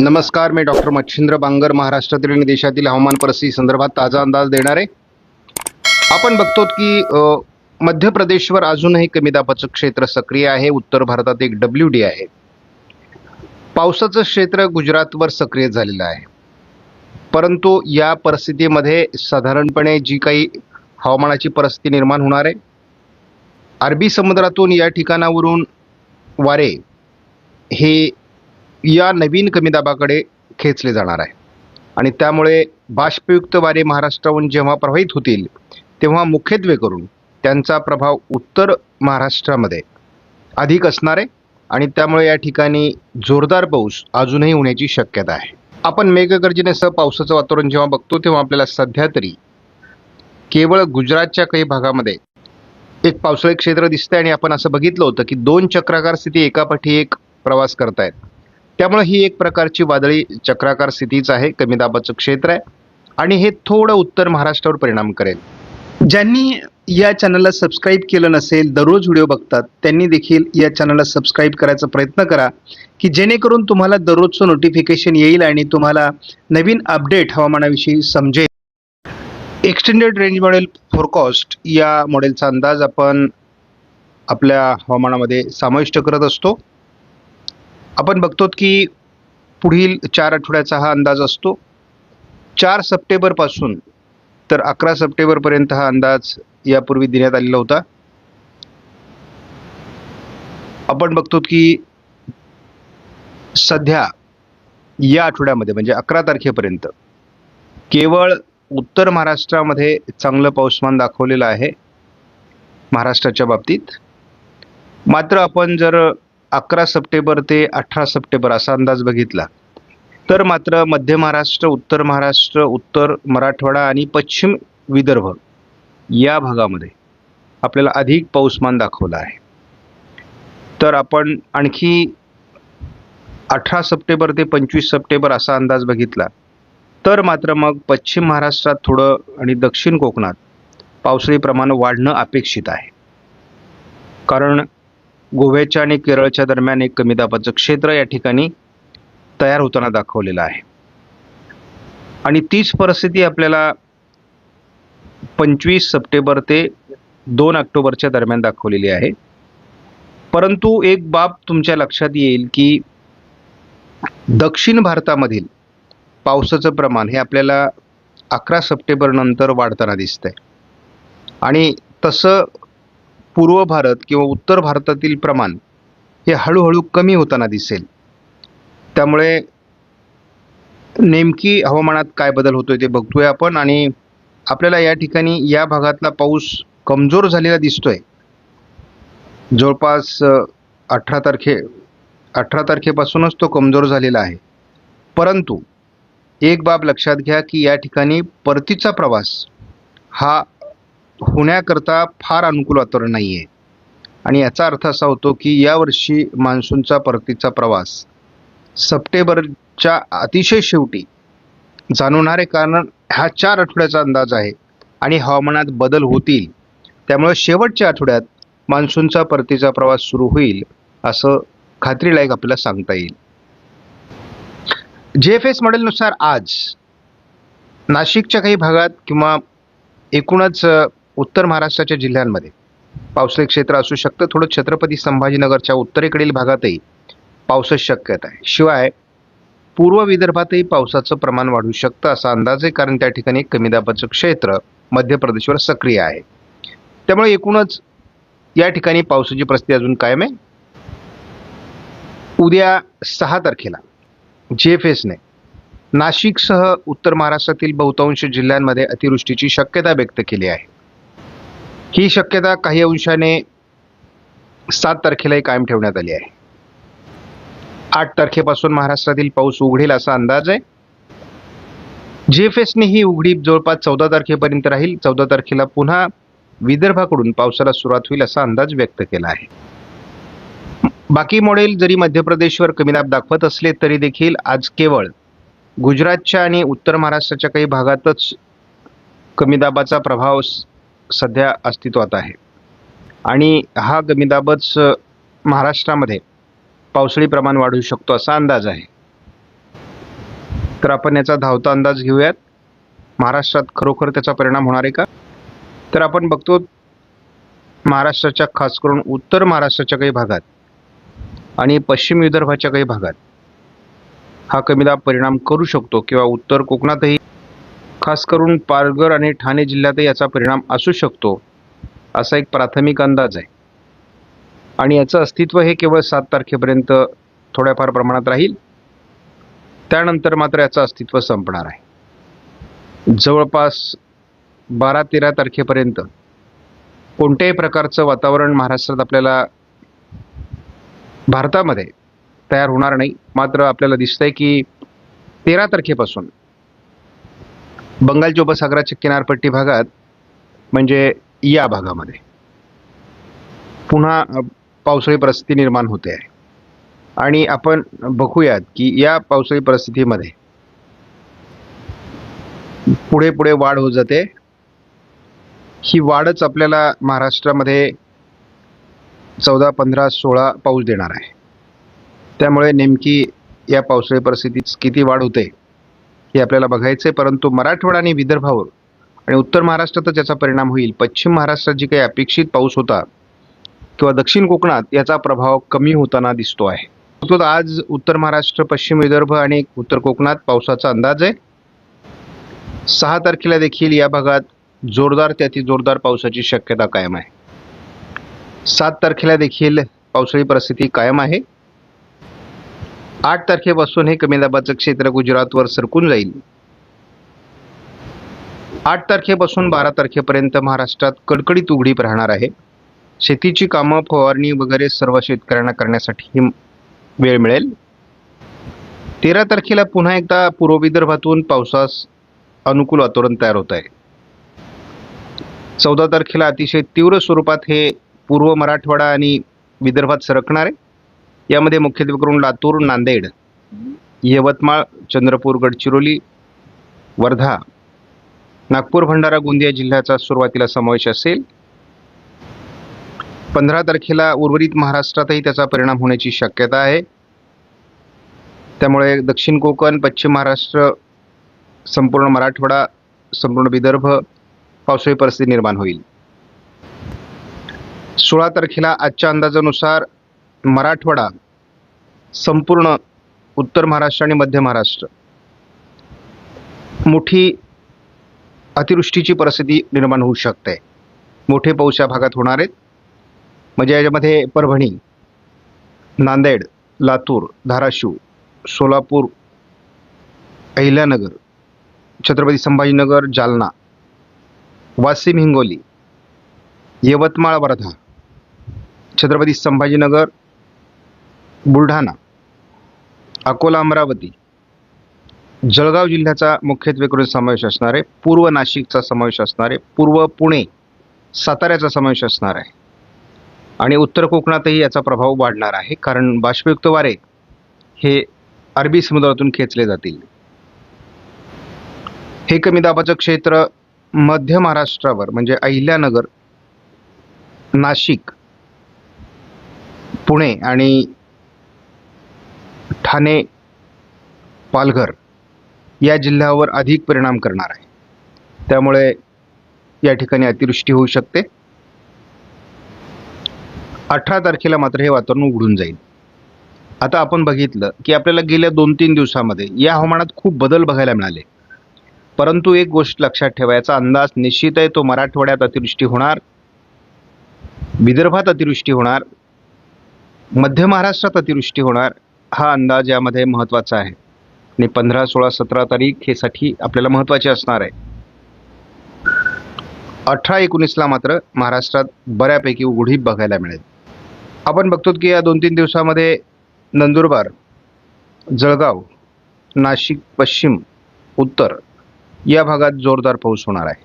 नमस्कार मी डॉक्टर मच्छिंद्र बांगर महाराष्ट्रातील आणि देशातील हवामान परिस्थिती संदर्भात ताजा अंदाज देणार आहे. आपण बघतो की मध्य प्रदेशवर अजूनही कमी दाबाचं क्षेत्र सक्रिय आहे. उत्तर भारतात एक डब्ल्यू डी आहे. पावसाचं क्षेत्र गुजरातवर सक्रिय झालेलं आहे. परंतु या परिस्थितीमध्ये साधारणपणे जी काही हवामानाची परिस्थिती निर्माण होणार आहे अरबी समुद्रातून या ठिकाणावरून वारे हे या नवीन कमी दाबाकडे खेचले जाणार आहे. आणि त्यामुळे बाष्पयुक्त वारे महाराष्ट्राहून जेव्हा प्रवाहित होतील तेव्हा मुख्यत्वे करून त्यांचा प्रभाव उत्तर महाराष्ट्रामध्ये अधिक असणार आहे आणि त्यामुळे या ठिकाणी जोरदार पाऊस अजूनही होण्याची शक्यता आहे. आपण मेघगर्जनेसह पावसाचं वातावरण जेव्हा बघतो तेव्हा आपल्याला सध्या तरी केवळ गुजरातच्या काही भागामध्ये एक पावसाळी क्षेत्र दिसतंय आणि आपण असं बघितलं होतं की दोन चक्राकार स्थिती एकापाठी एक प्रवास करतायत. त्यामुळे ही एक प्रकारची वादळी चक्राकार स्थितीच आहे. कमी दाबाचं क्षेत्र आहे. आणि हे थोडं उत्तर महाराष्ट्रावर परिणाम करेल. ज्यांनी या चॅनलला सबस्क्राईब केलं नसेल दररोज व्हिडिओ बघतात त्यांनी देखील या चॅनलला सबस्क्राईब करायचा प्रयत्न करा की जेणेकरून तुम्हाला दररोजचं नोटिफिकेशन येईल आणि तुम्हाला नवीन अपडेट हवामानाविषयी समजेल. एक्सटेंडेड रेंज मॉडेल फोरकॉस्ट या मॉडेलचा अंदाज आपण आपल्या हवामानामध्ये समाविष्ट करत असतो. आपण बघतो की पुढील चार आठवड्याचा हा अंदाज असतो. चार सप्टेंबरपासून तर अकरा सप्टेंबरपर्यंत हा अंदाज यापूर्वी देण्यात आलेला होता. आपण बघतो की सध्या या आठवड्यामध्ये म्हणजे अकरा तारखेपर्यंत केवळ उत्तर महाराष्ट्रामध्ये चांगलं पाऊसमान दाखवलेलं आहे महाराष्ट्राच्या बाबतीत. मात्र आपण जर अकरा सप्टेंबर ते अठरा सप्टेंबर असा अंदाज बघितला. तर मात्र मध्य महाराष्ट्र उत्तर महाराष्ट्र उत्तर मराठवाडा आणि पश्चिम विदर्भ या भागामध्ये आपल्याला अधिक पाऊसमान दाखवलं आहे. तर आपण आणखी अठरा सप्टेंबर ते पंचवीस सप्टेंबर असा अंदाज बघितला. तर मात्र मग पश्चिम महाराष्ट्रात थोडं आणि दक्षिण कोकणात पावसाळी प्रमाण वाढणं अपेक्षित आहे. कारण गोव्याच्या आणि केरळच्या दरम्यान एक कमी दाबाचं क्षेत्र या ठिकाणी तयार होताना दाखवलेलं आहे. आणि तीच परिस्थिती आपल्याला पंचवीस सप्टेंबर ते दोन ऑक्टोबरच्या दरम्यान दाखवलेली आहे. परंतु एक बाब तुमच्या लक्षात येईल की दक्षिण भारतामधील पावसाचं प्रमाण हे आपल्याला अकरा सप्टेंबर नंतर वाढताना दिसतंय. आणि तसं पूर्व भारत किंवा उत्तर भारतातील प्रमाण हे हळूहळू कमी होताना दिसेल. त्यामुळे नेमकी हवामानात काय बदल होतोय ते बघतोय आपण आणि आपल्याला या ठिकाणी या भागातला पाऊस कमजोर झालेला दिसतोय. जवळपास अठरा तारखे अठरा तारखेपासूनच तो कमजोर झालेला आहे. परंतु एक बाब लक्षात घ्या की या ठिकाणी परतीचा प्रवास हा होण्याकरता फार अनुकूल वातावरण नाही आहे आणि याचा अर्थ असा होतो की यावर्षी मान्सूनचा परतीचा प्रवास सप्टेंबरच्या अतिशय शेवटी जाणवणारे कारण हा चार आठवड्याचा अंदाज आहे आणि हवामानात बदल होतील. त्यामुळे शेवटच्या आठवड्यात मान्सूनचा परतीचा प्रवास सुरू होईल असं खात्रीलायक आपल्याला सांगता येईल. जे एफ एस मॉडेलनुसार आज नाशिकच्या काही भागात किंवा एकूणच उत्तर महाराष्ट्राच्या जिल्ह्यांमध्ये. पावसाळी क्षेत्र असू शकतं थोडं छत्रपती संभाजीनगरच्या उत्तरेकडील भागातही पावसाची शक्यता आहे. शिवाय पूर्व विदर्भातही पावसाचं प्रमाण वाढू शकतं असा अंदाज आहे कारण त्या ठिकाणी एक कमी दाबाचं क्षेत्र मध्य प्रदेशवर सक्रिय आहे. त्यामुळे एकूणच या ठिकाणी पावसाची परिस्थिती अजून कायम आहे. उद्या सहा तारखेला जे एफ एसने नाशिकसह उत्तर महाराष्ट्रातील बहुतांश जिल्ह्यांमध्ये अतिवृष्टीची शक्यता व्यक्त केली आहे. ही शक्यता काही अंशाने सात तारखेलाही कायम ठेवण्यात आली आहे. आठ तारखेपासून महाराष्ट्रातील पाऊस उघडेल असा अंदाज आहे. जी एफ एसने ही उघडी जवळपास चौदा तारखेपर्यंत राहील. चौदा तारखेला पुन्हा विदर्भाकडून पावसाला सुरुवात होईल असा अंदाज व्यक्त केला आहे. बाकी मॉडेल जरी मध्य प्रदेशवर कमी दाब दाखवत असले तरी देखील आज केवळ गुजरातच्या आणि उत्तर महाराष्ट्राच्या काही भागातच कमी दाबाचा प्रभाव सध्या अस्तित्वात आहे. आणि हा कमी दाबच महाराष्ट्रामध्ये पावसाळी प्रमाण वाढू शकतो असा अंदाज आहे. तर आपण याचा धावता अंदाज घेऊयात. महाराष्ट्रात खरोखर त्याचा परिणाम होणार आहे का? तर आपण बघतो महाराष्ट्राच्या खास करून उत्तर महाराष्ट्राच्या काही भागात आणि पश्चिम विदर्भाच्या काही भागात हा कमीदाब परिणाम करू शकतो किंवा उत्तर कोकणातही खास करून पालघर आणि ठाणे जिल्ह्यातही याचा परिणाम असू शकतो असा एक प्राथमिक अंदाज आहे. आणि याचं अस्तित्व हे केवळ सात तारखेपर्यंत थोड्याफार प्रमाणात राहील. त्यानंतर मात्र याचं अस्तित्व संपणार आहे. जवळपास बारा तेरा तारखेपर्यंत कोणत्याही प्रकारचं वातावरण महाराष्ट्रात आपल्याला भारतामध्ये तयार होणार नाही. मात्र आपल्याला दिसतंय की तेरा तारखेपासून बंगालच्या उपसागराच्या किनारपट्टी भागात म्हणजे या भागामध्ये. पुन्हा पावसाळी परिस्थिती निर्माण होते आहे. आणि आपण बघूयात की या पावसाळी परिस्थितीमध्ये पुढे पुढे वाढ होत जाते. ही वाढच आपल्याला महाराष्ट्रामध्ये चौदा पंधरा सोळा पाऊस देणार आहे. त्यामुळे नेमकी या पावसाळी परिस्थितीत किती वाढ होते? हे आपल्याला बघायचं आहे परंतु मराठवाडा आणि विदर्भावर आणि उत्तर महाराष्ट्रातच याचा परिणाम होईल. पश्चिम महाराष्ट्रात जी काही अपेक्षित पाऊस होता किंवा दक्षिण कोकणात याचा प्रभाव कमी होताना दिसतो आहे. तो आज उत्तर महाराष्ट्र पश्चिम विदर्भ आणि उत्तर कोकणात पावसाचा अंदाज आहे. सहा तारखेला देखील या भागात जोरदार ते जोरदार पावसाची शक्यता कायम आहे. सात तारखेला देखील पावसाळी परिस्थिती कायम आहे. आठ तारखेपासून हे कमी दाबाचं क्षेत्र गुजरातवर सरकून जाईल. आठ तारखेपासून बारा तारखेपर्यंत महाराष्ट्रात कडकडीत उघडीप राहणार आहे. शेतीची कामं फवारणी वगैरे सर्व शेतकऱ्यांना करण्यासाठी वेळ मिळेल. तेरा तारखेला पुन्हा एकदा पूर्व विदर्भातून पावसास अनुकूल वातावरण तयार होत आहे. चौदा तारखेला अतिशय तीव्र स्वरूपात हे पूर्व मराठवाडा आणि विदर्भात सरकणार आहे. यामध्ये मुख्यत्वे करून लातूर नांदेड यवतमाळ चंद्रपूर गडचिरोली वर्धा नागपूर भंडारा गोंदिया जिल्ह्याचा सुरुवातीला समावेश असेल. पंधरा तारखेला उर्वरित महाराष्ट्रातही त्याचा परिणाम होण्याची शक्यता आहे. त्यामुळे दक्षिण कोकण पश्चिम महाराष्ट्र संपूर्ण मराठवाडा संपूर्ण विदर्भ पावसाळी परिस्थिती निर्माण होईल. सोळा तारखेला आजच्या अंदाजानुसार मराठवाडा संपूर्ण उत्तर महाराष्ट्र आणि मध्य महाराष्ट्र. मोठी अतिवृष्टीची परिस्थिती निर्माण होऊ शकते. मोठे पाऊस या भागात होणार आहेत. म्हणजे याच्यामध्ये परभणी नांदेड लातूर धाराशिव सोलापूर अहिल्यानगर छत्रपती संभाजीनगर जालना वाशिम हिंगोली यवतमाळ वर्धा छत्रपती संभाजीनगर बुलढाणा अकोला अमरावती. जळगाव जिल्ह्याचा मुख्यत्वे करून समावेश असणार आहे पूर्व नाशिकचा समावेश असणार आहे पूर्व पुणे साताऱ्याचा समावेश असणार आहे. आणि उत्तर कोकणातही याचा प्रभाव वाढणार आहे कारण बाष्पयुक्त वारे हे अरबी समुद्रातून खेचले जातील. हे कमी दाबाचं क्षेत्र मध्य महाराष्ट्रावर म्हणजे अहिल्यानगर नाशिक पुणे आणि ठाणे पालघर या जिल्ह्यावर अधिक परिणाम करणार आहे. त्यामुळे या ठिकाणी अतिवृष्टी होऊ शकते. अठरा तारखेला मात्र हे वातावरण उघडून जाईल. आता आपण बघितलं की आपल्याला गेल्या दोन तीन दिवसामध्ये या हवामानात खूप बदल बघायला मिळाले. परंतु एक गोष्ट लक्षात ठेवायचा अंदाज निश्चित आहे तो मराठवाड्यात अतिवृष्टी होणार विदर्भात अतिवृष्टी होणार मध्य महाराष्ट्रात अतिवृष्टी होणार हा अंदाज यामध्ये महत्त्वाचा आहे. आणि पंधरा सोळा सतरा तारीख हे साठी आपल्याला महत्त्वाचे असणार आहे. अठरा एकोणीसला मात्र महाराष्ट्रात बऱ्यापैकी उघडीप बघायला मिळेल. आपण बघतो की या दोन तीन दिवसामध्ये नंदुरबार जळगाव नाशिक पश्चिम उत्तर या भागात जोरदार पाऊस होणार आहे.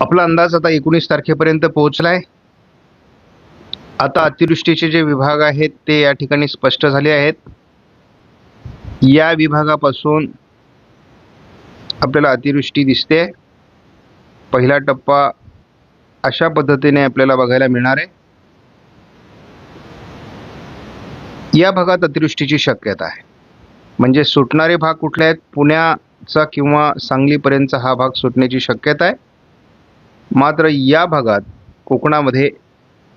आपला अंदाज आता एकोणीस तारखेपर्यंत पोहोचला आहे आता अतिवृष्टीचे जे विभाग आहेत ते या ठिकाणी स्पष्ट झाले आहेत. या विभागापासून आपल्याला अतिवृष्टी दिसते. पहिला टप्पा अशा पद्धतीने आपल्याला बघायला मिळणार आहे. या भागात अतिवृष्टीची शक्यता आहे. म्हणजे सुटणारे भाग कुठले आहेत? पुण्याचा किंवा सांगलीपर्यंतचा हा भाग सुटण्याची शक्यता आहे. मात्र या भागात कोकणामध्ये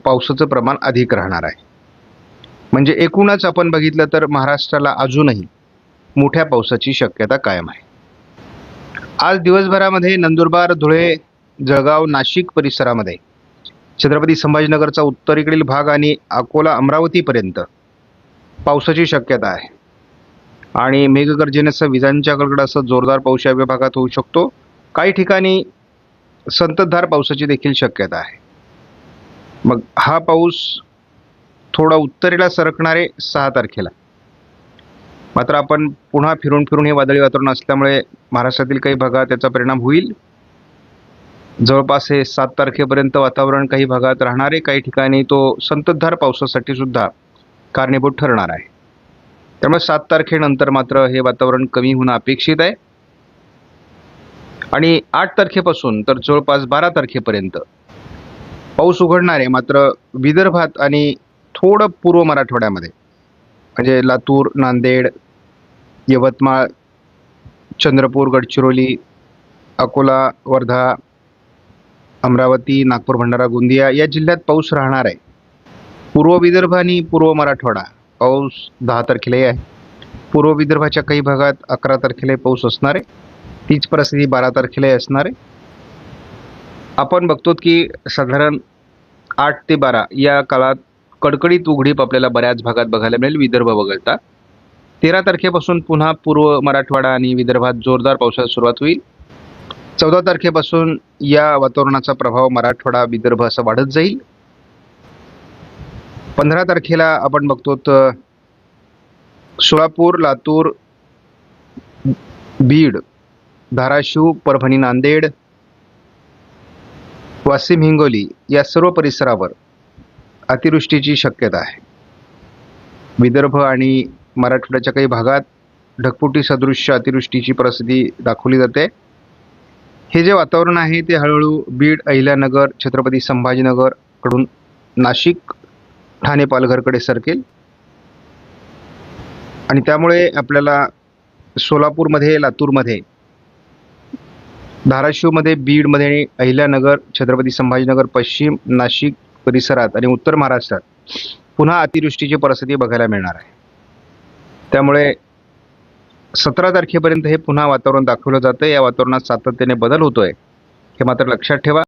पावसाचं प्रमाण अधिक राहणार आहे. म्हणजे एकूणच आपण बघितलं तर महाराष्ट्राला अजूनही मोठ्या पावसाची शक्यता कायम आहे. आज दिवसभरामध्ये नंदुरबार धुळे जळगाव नाशिक परिसरामध्ये छत्रपती संभाजीनगरचा उत्तरेकडील भाग आणि अकोला अमरावतीपर्यंत पावसाची शक्यता आहे. आणि मेघगर्जनेसह विजांच्या कडकडासह जोरदार पाऊस या विभागात होऊ शकतो. काही ठिकाणी संततधार पावसाची देखील शक्यता आहे. मग हा पाऊस थोडा उत्तरेला सरकणारे सहा तारखेला. मात्र आपण पुन्हा फिरून फिरून हे वादळी वातावरण असल्यामुळे महाराष्ट्रातील काही भागात त्याचा परिणाम होईल. जवळपास हे सात तारखेपर्यंत वातावरण काही भागात राहणारे काही ठिकाणी तो संततधार पावसासाठी सुद्धा कारणीभूत ठरणार आहे. त्यामुळे सात तारखेनंतर मात्र हे वातावरण कमी होणं अपेक्षित आहे. आणि आठ तारखेपासून तर जवळपास बारा तारखेपर्यंत पाऊस उघडणार आहे मात्र विदर्भात आणि थोडं पूर्व मराठवाड्यामध्ये. म्हणजे लातूर नांदेड यवतमाळ चंद्रपूर गडचिरोली अकोला वर्धा अमरावती नागपूर भंडारा गोंदिया या जिल्ह्यात पाऊस राहणार आहे. पूर्व विदर्भ आणि पूर्व मराठवाडा पाऊस दहा तारखेलाही आहे. पूर्व विदर्भाच्या काही भागात अकरा तारखेलाही पाऊस असणार आहे. तीच परिस्थिती बारा तारखेलाही असणार आहे. आपण बघतो की साधारण आठ ते बारा या काळात कडकडीत उघडीप आपल्याला बऱ्याच भागात बघायला मिळेल विदर्भ वगळता. तेरा तारखेपासून पुन्हा पूर्व मराठवाडा आणि विदर्भात जोरदार पावसाला सुरुवात होईल. चौदा तारखेपासून या वातावरणाचा प्रभाव मराठवाडा विदर्भ असा वाढत जाईल. पंधरा तारखेला आपण बघतो तर सोलापूर लातूर बीड धाराशिव परभणी नांदेड वाशिम हिंगोली या सर्व परिसरावर अतिवृष्टीची शक्यता आहे. विदर्भ आणि मराठवाड्याच्या काही भागात ढगफुटी सदृश्य अतिवृष्टीची परिस्थिती दाखवली जाते. हे जे वातावरण आहे ते हळूहळू बीड अहिल्यानगर छत्रपती संभाजीनगरकडून नाशिक ठाणे पालघरकडे सरकेल. आणि त्यामुळे आपल्याला सोलापूरमध्ये लातूरमध्ये धाराशिवमध्ये बीडमध्ये आणि अहिल्यानगर छत्रपती संभाजीनगर पश्चिम नाशिक परिसरात आणि उत्तर महाराष्ट्रात पुन्हा अतिवृष्टीची परिस्थिती बघायला मिळणार आहे. त्यामुळे सतरा तारखेपर्यंत हे पुन्हा वातावरण दाखवलं जातं या वातावरणात सातत्याने बदल होतोय हे मात्र लक्षात ठेवा.